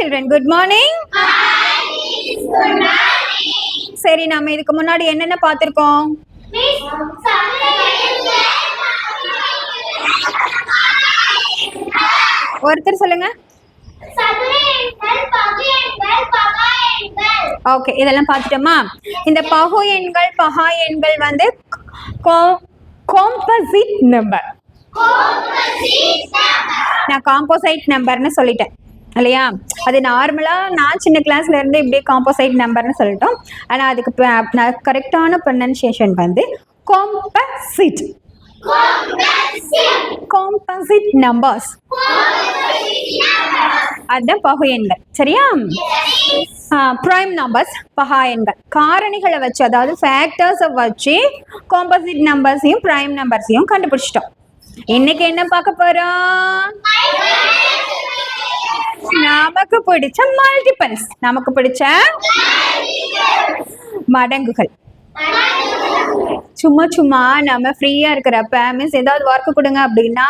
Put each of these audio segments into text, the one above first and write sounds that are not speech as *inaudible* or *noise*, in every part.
Children good morning சரி நாம இதுக்கு முன்னாடி என்னென்ன பார்த்திருக்கோம்? ஒருத்தர் சொல்லுங்க. ஓகே இதெல்லாம் பார்த்துட்டோமா? இந்த பகு எண்கள் பகா எண்கள் வந்து காம்போசிட் நம்பர் நான் காம்போசைட் நம்பர்னு சொல்லிட்டேன். இல்லையா? அது நார்மலாக நான் சின்ன கிளாஸ்ல இருந்து இப்படியே காம்போசைட் நம்பர்னு சொல்லிட்டோம். ஆனால் அதுக்கு கரெக்டான ப்ரொனன்சியேஷன் வந்து காம்பசிட் காம்பசிட் நம்பர்ஸ் அதுதான் பகு எண்கள். சரியா? ப்ரைம் நம்பர்ஸ் பகா எண்கள். காரணிகளை வச்சு அதாவது ஃபேக்டர்ஸை வச்சு காம்போசிட் நம்பர்ஸையும் ப்ரைம் நம்பர்ஸையும் கண்டுபிடிச்சிட்டோம். இன்னைக்கு என்ன பார்க்க போறோம்? நமக்கு பிடிச்ச மல்டிபிள்ஸ் நமக்கு பிடிச்ச மடங்குகள். சும்மா சும்மா நம்ம ஃப்ரீயா இருக்கிறப்ப மிஸ் ஏதாவது ஒர்க் கொடுங்க அப்படின்னா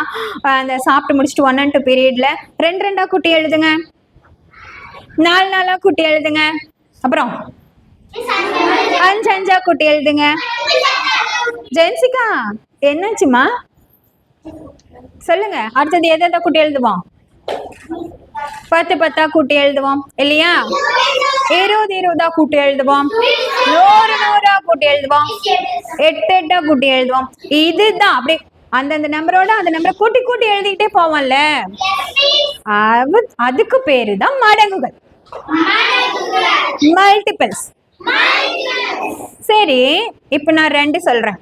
அந்த சாப்பிட்டு முடிச்சுட்டு ஒன் அண்ட் டூ பீரியட்ல ரெண்டு ரெண்டா குட்டி எழுதுங்க. நாலு நாளா குட்டி எழுதுங்க. அப்புறம் அஞ்சு அஞ்சா குட்டி எழுதுங்க. ஜென்சிகா என்னாச்சுமா சொல்லுங்க அடுத்தது எதை எதை குட்டி எழுதுவோம்? பத்து பத்தா கூட்டி எழுதுவோம் இல்லையா? இருபது இருபதா கூட்டி எழுதுவோம். நூறு நூறா கூட்டி எழுதுவோம். எட்டு எட்டா கூட்டி எழுதுவோம். இதுதான் அப்படி அந்தந்த நம்பரோட அந்த நம்பரை கூட்டி கூட்டி எழுதிக்கிட்டே போவோம்ல. அது அதுக்கு பேரு தான் மடங்குகள். மல்டிபிள்ஸ் சரி இப்போ நான் ரெண்டு சொல்றேன்.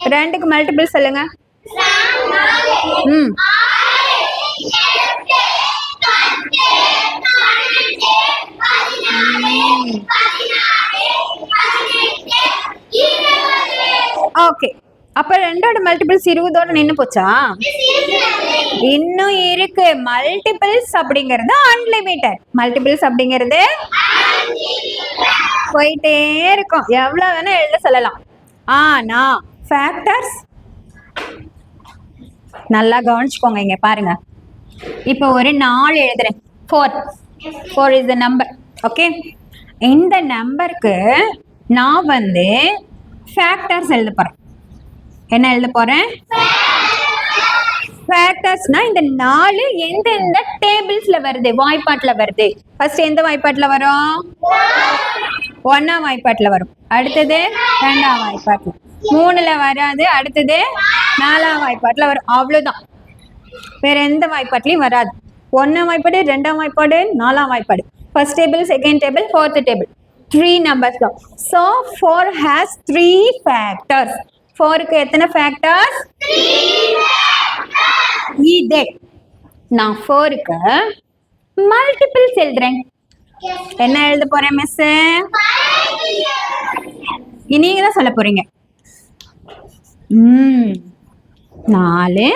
ரெண்டுக்கு மல்டிபிள் சொல்லுங்க. ம். ஓகே அப்ப ரெண்டோட மல்டிபிள்ஸ் இருபதோட நின்னு போச்சா? இன்னும் இருக்கு. மல்டிபிள்ஸ் அப்படிங்கிறது அன்லிமிட்டட் மல்டிபிள்ஸ் அப்படிங்கிறது போயிட்டே இருக்கும். எவ்வளோ வேணா எழுத சொல்லலாம். ஆனா ஃபேக்டர்ஸ் நல்லா கவனிச்சுக்கோங்க இங்க பாருங்க. இப்போ ஒரு நாலு எழுதுறேன். Four four is the number okay இந்த நம்பருக்கு நான் வந்து ஃபேக்டர்ஸ் எழுத போறேன். என்ன எழுத போறேன்? ஃபேக்டர்ஸ்னா இந்த நாலு எந்தெந்த டேபிள்ஸ்ல வருது? வாய்ப்பாட்டுல வருது. ஃபர்ஸ்ட் எந்த வாய்ப்பாட்டுல வரும்? ஒன்றாம் வாய்ப்பாட்டுல வரும். அடுத்தது ரெண்டாம் வாய்ப்பாட்டுல. மூணுல வராது. அடுத்தது நாலாம் வாய்ப்பாட்டுல வரும். அவ்வளவுதான். வேற எந்த வாய்ப்பாட்லையும் வராது. ஒன்னாம் வாய்ப்பாடு ரெண்டாம் வாய்ப்பாடு நாலாம் வாய்ப்பாடு. First table second table fourth table three numbers தான். So four has three factors ஃபோருக்கு எத்தனை ஃபேக்டர்ஸ் இதே நான் ஃபோருக்கு மல்டிபிள்ஸ் எழுதுறேன் என்ன எழுத போறேன் மிஸ் நீங்க தான் சொல்ல போறீங்க. நாலு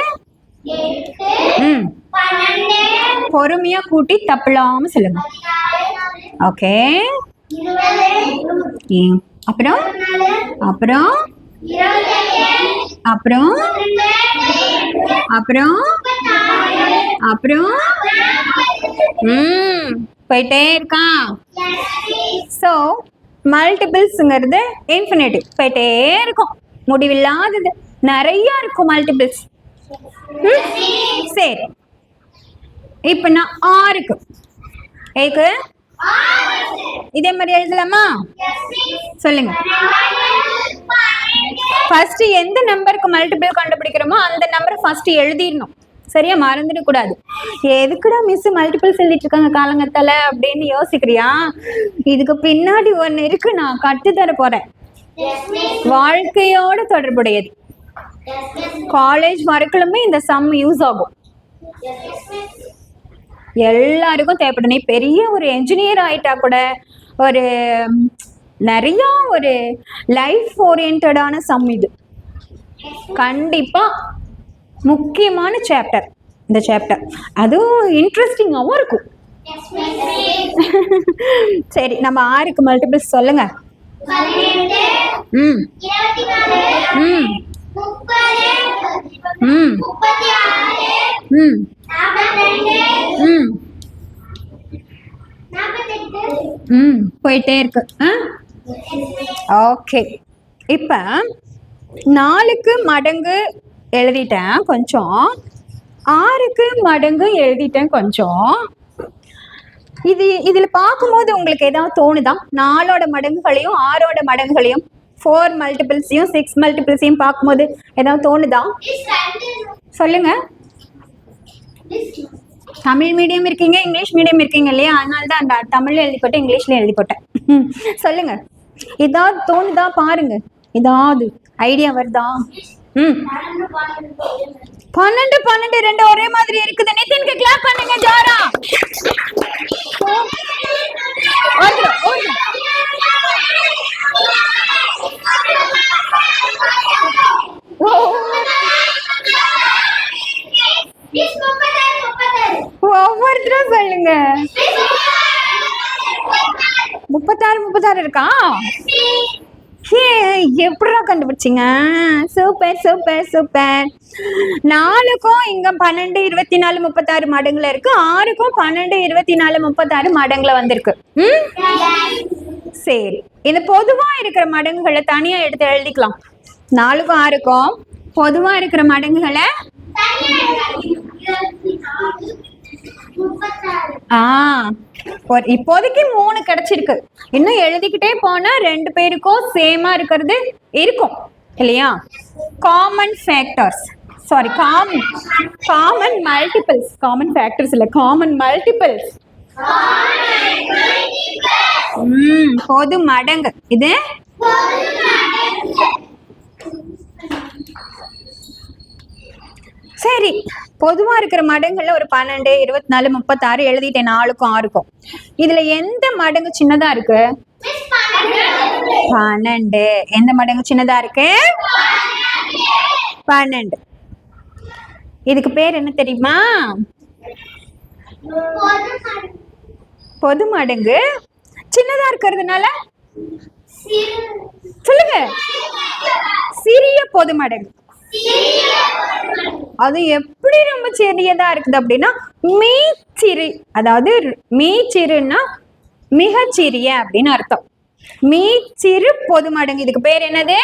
பொறுமையா கூட்டி தப்பில்லாம சொல்லுங்க. ஓகே. அப்புறம்? அப்புறம்? அப்புறம்? அப்புறம்? அப்புறம்? ம் போயிட்டே இருக்கான் ஸோ மல்டிபிள்ஸுங்கிறது இன்ஃபினிட்டிவ் போயிட்டே இருக்கும். முடிவில்லாதது. நிறைய இருக்கும் மல்டிபிள்ஸ் சரி. இப்போ நான் ஆறுக்கு. ஏக்கு? இதே மாதிரி எழுதலாமா? சொல்லுங்க. ஃபர்ஸ்ட் எந்த நம்பருக்கு மல்டிபிள் கண்டுபிடிக்கிறோமோ அந்த நம்பரை ஃபர்ஸ்ட் எழுதிடணும். சரியா? மறந்துடக் கூடாது. எதுக்குடா மிஸ் மல்டிபிள்ஸ் எழுதிட்டு இருக்காங்க காலங்கத்தால அப்படின்னு யோசிக்கிறியா? இதுக்கு பின்னாடி ஒன்று இருக்கு நான் கத்து தர போறேன் வாழ்க்கையோட தொடர்புடையது. காலேஜ் வரைக்குமே இந்த சம் யூஸ் ஆகும். எல்லாருக்கும் தேவைப்படும். நீ பெரிய ஒரு என்ஜினியர் ஆயிட்டா கூட ஒரு நிறைய ஒரு லைஃப் ஓரியன்டான சம் இது. கண்டிப்பா முக்கியமான சாப்டர் இந்த சாப்டர் அதுவும் இன்ட்ரெஸ்டிங்காகவும் இருக்கும். சரி நம்ம ஆறுக்கு மல்டிபிள்ஸ் சொல்லுங்க. ம். ம். ம். ம். ம். ம் போயிட்டே இருக்கு. ஆ? ஓகே. இப்போ நாலுக்கு மடங்கு எழுதிட்டேன் கொஞ்சம். ஆறுக்கு மடங்கு எழுதிட்டேன் கொஞ்சம். இது இதில் பார்க்கும்போது உங்களுக்கு ஏதாவது தோணுதா? நாலோட மடங்குகளையும் ஆறோட மடங்குகளையும் ஃபோர் மல்டிபிள்ஸையும் சிக்ஸ் மல்டிபிள்ஸையும் பார்க்கும்போது ஏதாவது தோணுதா? சொல்லுங்க. தமிழ் மீடியம் இருக்கீங்க இங்கிலீஷ் மீடியம் இருக்கீங்க இல்லையா? அதனால தான் அந்த தமிழ்ல எழுதி போட்டேன் இங்கிலீஷ்ல எழுதி போட்டேன். *laughs* சொல்லுங்க. ஏதாவது தோணுதா பாருங்க. ஏதாவது ஐடியா வருதா? ம். பன்னெண்டு பன்னெண்டு ரெண்டு ஒரே மாதிரி இருக்குது. நிதின்க்கு கிளாப் பண்ணுங்க ஜோரா. முப்பத்தாறு இருக்கா? எப்படிடா கண்டுபிடிச்சிங்க? Super super super. நாலுக்கும் இங்க பன்னெண்டு இருபத்தி நாலு முப்பத்தாறு மடங்குல இருக்கு. ஆறுக்கும் பன்னெண்டு இருபத்தி நாலு முப்பத்தாறு மடங்குல வந்திருக்கு. ம்? சரி. இந்த பொதுவா இருக்கிற மடங்குகளை தனியா எடுத்து எழுதிக்கலாம். நாலுக்கும் ஆறுக்கும் பொதுவா இருக்கிற மடங்குகளை ஆ. இப்போதைக்கு மூணு கிடைச்சிருக்கு. இன்னும் எழுதிக்கிட்டே போனா ரெண்டு பேருக்கும் சேமா இருக்கிறது இருக்கும் இல்லையா? Common factors sorry common common multiples common factors இல்ல காமன் மல்டிபிள்ஸ் பொது மடங்கு. இது? சரி பொதுவா இருக்கிற மடங்குல ஒரு பன்னெண்டு இருபத்தி நாலு முப்பத்தாறு எழுதிட்டேன். நாலுக்கும் ஆறுக்கும். இதுல எந்த மடங்கு சின்னதா இருக்கு? பன்னெண்டு. எந்த மடங்கு சின்னதா இருக்கு? பன்னெண்டு. இதுக்கு பேர் என்ன தெரியுமா? பொது மடங்கு. சின்னதா இருக்கிறதுனால? சொல்லுங்க. சிறிய பொது மடங்கு. அது எப்படி ரொம்ப சிறியதா இருக்குது அப்படின்னா மீச்சிறு அதாவது மீச்சிறுன்னா மிகச்சிறிய அப்படின்னு அர்த்தம். மீச்சிறு பொது மடங்கு. இதுக்கு பேர் என்னது?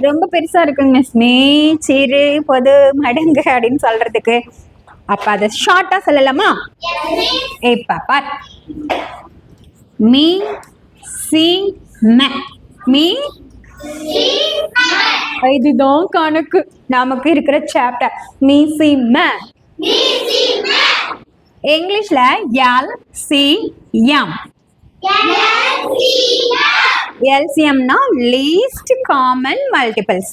ரொம்ப பெருசா இருக்குங்க. மிஸ் மீச்சிறு பொது மடங்கு அப்படின்னு சொல்றதுக்கு. அப்ப அதை ஷார்ட்டா சொல்லலாமா? இப்ப பார். மீ சி ம. மீ இதுதான் கணக்கு. நமக்கு இருக்கிற சாப்டர் மீ சி இங்கிலீஷ்ல எல் சி எம் எல்சிஎம்னா லீஸ்ட் காமன் மல்டிபிள்ஸ்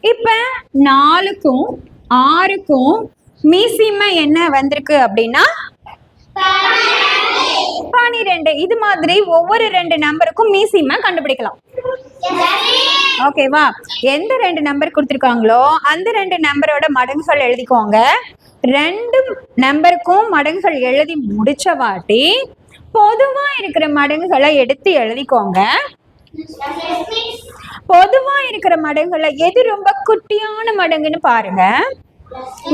இப்ப நாலுக்கும் ஆறுக்கும் மீசிம என்ன வந்திருக்கு அப்படின்னா பனிரெண்டு இது மாதிரி ஒவ்வொரு ரெண்டு நம்பருக்கும் மீசிம கண்டுபிடிக்கலாம். ஓகேவா எந்த ரெண்டு நம்பர் கொடுத்துருக்காங்களோ அந்த ரெண்டு நம்பரோட மடங்குகள் எழுதிக்கோங்க. ரெண்டு நம்பருக்கும் மடங்குகள் எழுதி முடிச்ச வாட்டி பொதுவா இருக்கிற மடங்குகளை எடுத்து எழுதிக்கோங்க. பொதுவா இருக்கிற மடங்குல எது ரொம்ப குட்டியான மடங்குன்னு பாருங்க.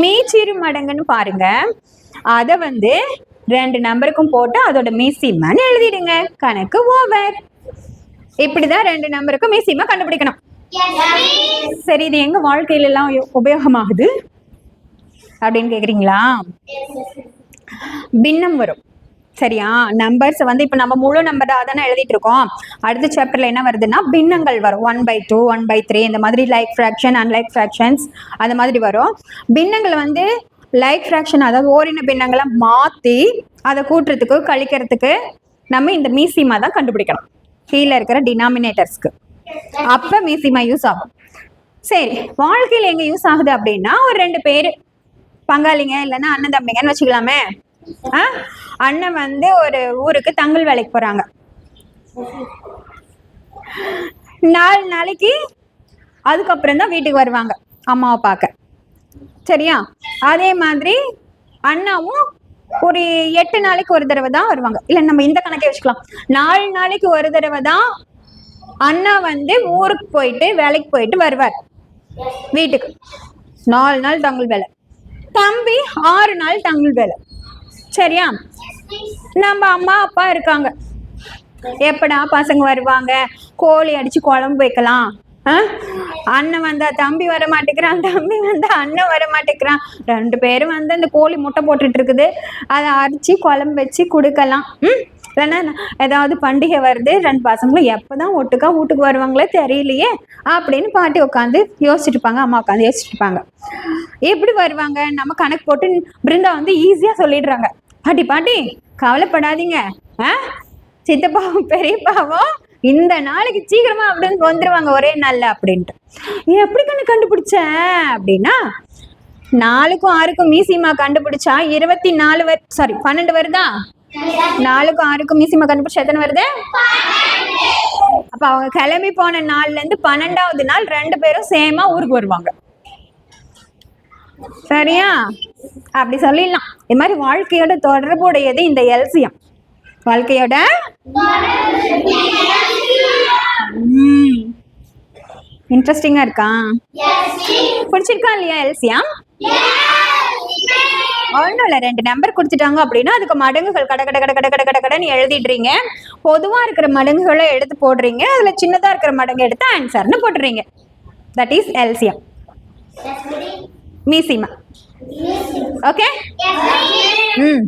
மீச்சிறு மடங்குன்னு பாருங்க. அதை வந்து ரெண்டு நம்பருக்கும் போட்டு அதோட மீசிமான்னு எழுதிடுங்க. கணக்கு ஓவர் இப்படிதான் ரெண்டு நம்பருக்கும் மீசிமா கண்டுபிடிக்கணும். சரி இது எங்க வாழ்க்கையில எல்லாம் உபயோ- உபயோகமாகுது? அப்படின்னு கேக்குறீங்களா? பின்னம் வரும். சரியா? நம்பர்ஸ் வந்து இப்போ நம்ம முழு நம்பரா தானே எழுதிட்டு இருக்கோம். அடுத்த சாப்டர்ல என்ன வருதுன்னா பின்னங்கள் வரும். One by two one by three இந்த மாதிரி லைக் ஃப்ராக்ஷன் அன்லைக் ஃப்ராக்ஷன்ஸ் அந்த மாதிரி வரும். பின்னங்கள் வந்து லைக் ஃப்ராக்ஷன் அதாவது ஓரின பின்னங்களை மாற்றி அதை கூட்டுறதுக்கு கழிக்கிறதுக்கு நம்ம இந்த மீசிமா தான் கண்டுபிடிக்கணும். கீழே இருக்கிற டினாமினேட்டர்ஸ்க்கு அப்போ மீசிமா யூஸ் ஆகும். சரி வாழ்க்கையில் எங்கே யூஸ் ஆகுது அப்படின்னா ஒரு ரெண்டு பேர். பங்காளிங்க இல்லைன்னா அண்ணன் தம்பிங்கன்னு வச்சுக்கலாமே. ஆ? அண்ணன் வந்து ஒரு ஊருக்கு தங்கல் வேலைக்கு போகிறாங்க நாலு நாளைக்கு அதுக்கப்புறம் தான் வீட்டுக்கு வருவாங்க. அம்மாவை பார்க்க. சரியா? அதே மாதிரி அண்ணாவும் ஒரு எட்டு நாளைக்கு ஒரு தடவை தான் வருவாங்க. இல்லை நம்ம இந்த கணக்கே வச்சுக்கலாம். நாலு நாளைக்கு ஒரு தடவை தான் அண்ணா வந்து ஊருக்கு போயிட்டு வேலைக்கு போயிட்டு வருவார். வீட்டுக்கு. நாலு நாள் தங்கல் வேலை. தம்பி ஆறு நாள் தங்குதல் சரியா? நம்ம அம்மா அப்பா இருக்காங்க. எப்படா பசங்க வருவாங்க? கோழி அடிச்சு குழம்பு வைக்கலாம். அண்ணன் வந்தா தம்பி வர மாட்டேங்கிறான் தம்பி வந்தா அண்ணன் வர மாட்டேங்கிறான். ரெண்டு பேரும் வந்து அந்த கோழி முட்டை போட்டுட்டு இருக்குது. அதை அரிச்சு குழம்பு வச்சு கொடுக்கலாம். ம்? இல்லைன்னா ஏதாவது பண்டிகை வருது ரெண்டு பசங்களும் எப்பதான் ஒட்டுக்கா வீட்டுக்கு வருவாங்களே தெரியலையே அப்படின்னு பாட்டி உட்காந்து யோசிச்சுட்டு இருப்பாங்க அம்மா உட்காந்து யோசிச்சுட்டு எப்படி வருவாங்க? நம்ம கணக்கு போட்டு பிருந்தா வந்து ஈஸியா சொல்லிடுறாங்க. பாட்டி பாட்டி கவலைப்படாதீங்க. ஆ? சித்தப்பாவும் பெரியப்பாவும் இந்த நாளைக்கு சீக்கிரமா அப்படின்னு வந்துருவாங்க ஒரே நாள்ல அப்படின்ட்டு. எப்படி கண்ணு கண்டுபிடிச்ச? அப்படின்னா நாலுக்கும் ஆறுக்கும் மீசிமா கண்டுபிடிச்சா இருபத்தி நாலு வரு சாரி பன்னெண்டு வருதா? நாலுக்கும் ஆறுக்கும் மீசிமா கண்டுபிடிச்சா எத்தனை வருது? அப்ப அவங்க கிளம்பி போன நாள்ல இருந்து பன்னெண்டாவது நாள் ரெண்டு பேரும் சேமா ஊருக்கு வருவாங்க. சரியா? அப்படி சொல்லிடலாம். இது மாதிரி வாழ்க்கையோட தொடர்புடையது இந்த எல்சியம் வாழ்க்கையோட இன்ட்ரெஸ்டிங்கா இருக்கா? பிடிச்சிருக்கா இல்லையா எல்சியம் ஒன்றும் இல்லை ரெண்டு நம்பர் கொடுத்துட்டாங்க அப்படின்னா அதுக்கு மடங்குகள் கட கட கட கட கட கட கடன்னு எழுதிடுறீங்க. பொதுவாக இருக்கிற மடங்குகளை எடுத்து போடுறீங்க. அதில் சின்னதாக இருக்கிற மடங்கு எடுத்து ஆன்சர்னு போட்டுறீங்க. தட் இஸ் எல்சியம் மீசிமா ஓகே ம்.